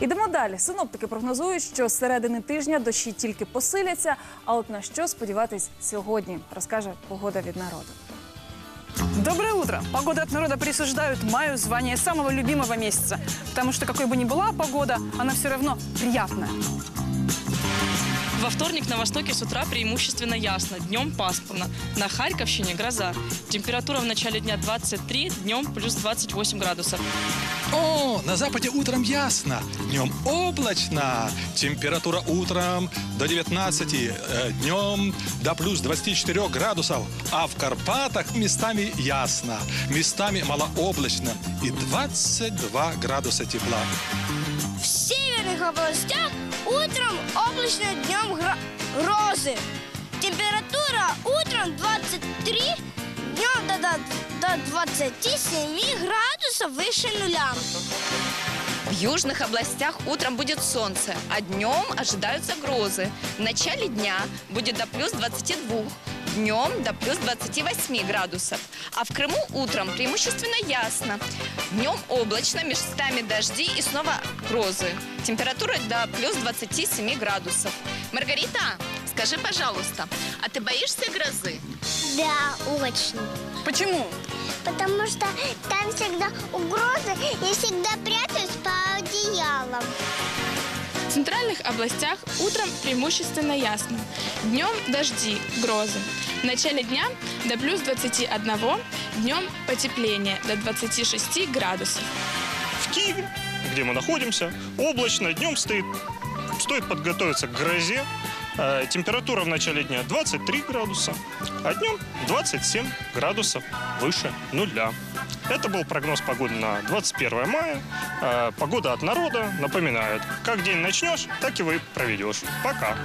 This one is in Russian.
Ідемо далі. Синоптики прогнозують, що з середини тижня дощі тільки посиляться. А от на що сподіватись сьогодні, розкаже погода від народу. Доброе утро! Погода от народа присуждают маю звание самого любимого месяца. Потому что какой бы ни была погода, она все равно приятная. Во вторник на востоке с утра преимущественно ясно, днем пасмурно. На Харьковщине гроза. Температура в начале дня 23, днем плюс 28 градусов. О, на западе утром ясно, днем облачно. Температура утром до 19, э, днем до плюс 24 градусов. А в Карпатах местами ясно, местами малооблачно и 22 градуса тепла. В северных областях утром облачно, днем гро- грозы. Температура утром 23, днем до, до, до 27 градусов выше нуля. В южных областях утром будет солнце, а днем ожидаются грозы. В начале дня будет до плюс 22, днем до плюс 28 градусов. А в Крыму утром преимущественно ясно. Днем облачно, местами дожди и снова грозы. Температура до плюс 27 градусов. Маргарита, скажи, пожалуйста, а ты боишься грозы? Да, очень. Почему? Потому что там всегда угрозы и всегда прятаюсь по одеялам. В центральных областях утром преимущественно ясно. Днем дожди, грозы. Начале дня до плюс 21, днем потепление до 26 градусов. в Киеве, где мы находимся, облачно, днем стоит, стоит подготовиться к грозе. Э, Температура в начале дня 23 градуса, а днем 27 градусов выше нуля. Это был прогноз погоды на 21 мая. Э, Погода от народа напоминает, как день начнешь, так и проведешь. Пока.